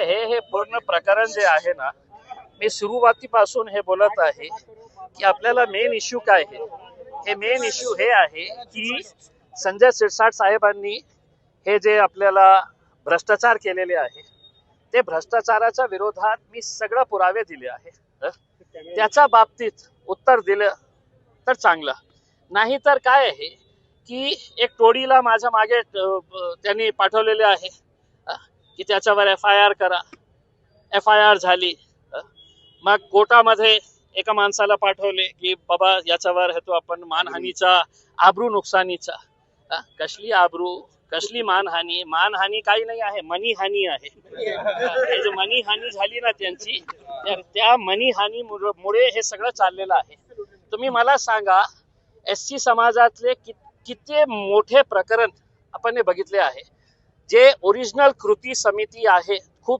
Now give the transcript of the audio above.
हे हे पूर्ण प्रकरण जे आहे ना मी सुरुवातीपासून हे बोलत आहे की आपल्याला मेन इश्यू काय आहे? हे मेन इश्यू हे आहे की संजय शिरसाट साहेबांनी हे जे आपल्याला भ्रष्टाचार केलेले आहे ते भ्रष्टाचाराच्या विरोधात मी सगळं पुरावे दिले आहे त्याच्या बाबतीत उत्तर दिलं तर चांगलं. नाही तर काय आहे की एक टोळीला माझ्या मागे त्यांनी पाठवलेले आहे की त्याच्यावर एफ आय आर करा. एफ आय आर झाली. मग कोर्टामध्ये एका माणसाला पाठवले की बाबा याच्यावर हे तो आपण मानहानीचा आबरू नुकसानीचा. कसली आबरू कसली मानहानी? मानहानी काही नाही आहे मनीहानी आहे. हे जे मनीहानी झाली ना त्यांची त्या- त्या मनीहानी मुळे हे सगळं चाललेलं आहे. तुम्ही मला सांगा एस सी समाजातले कि- किती मोठे प्रकरण आपण हे बघितले आहे? जे ओरिजिनल कृती समिती आहे